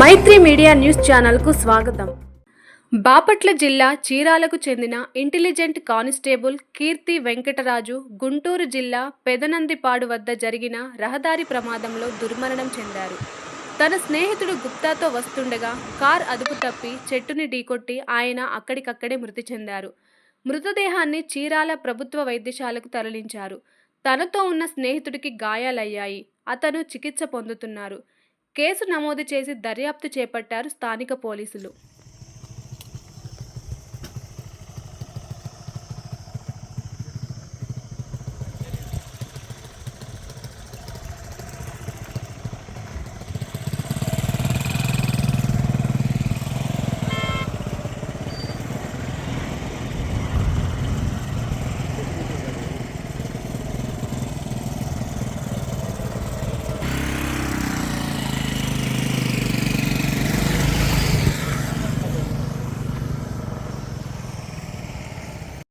మైత్రి media news ఛానల్కు స్వాగతం. బాపట్ల జిల్లా చీరాలకు చెందిన ఇంటెలిజెంట్ కానిస్టేబుల్ కీర్తి వెంకటరాజు గుంటూరు జిల్లా పెదనందిపాడు వద్ద జరిగిన రహదారి ప్రమాదంలో దుర్మరణం చెందారు. తన స్నేహితుడు గుప్తాతో వస్తుండగా కార్ అదుపు తప్పి చెట్టుని ఢీకొట్టి ఆయన అక్కడికక్కడే మృతి చెందారు. మృతదేహాన్ని చీరాల ప్రభుత్వ వైద్యశాలకు తరలించారు. తనతో ఉన్న స్నేహితుడికి గాయాలయ్యాయి. అతను చికిత్స పొందుతున్నారు. కేసు నమోదు చేసి దర్యాప్తు చేపట్టారు స్థానిక పోలీసులు.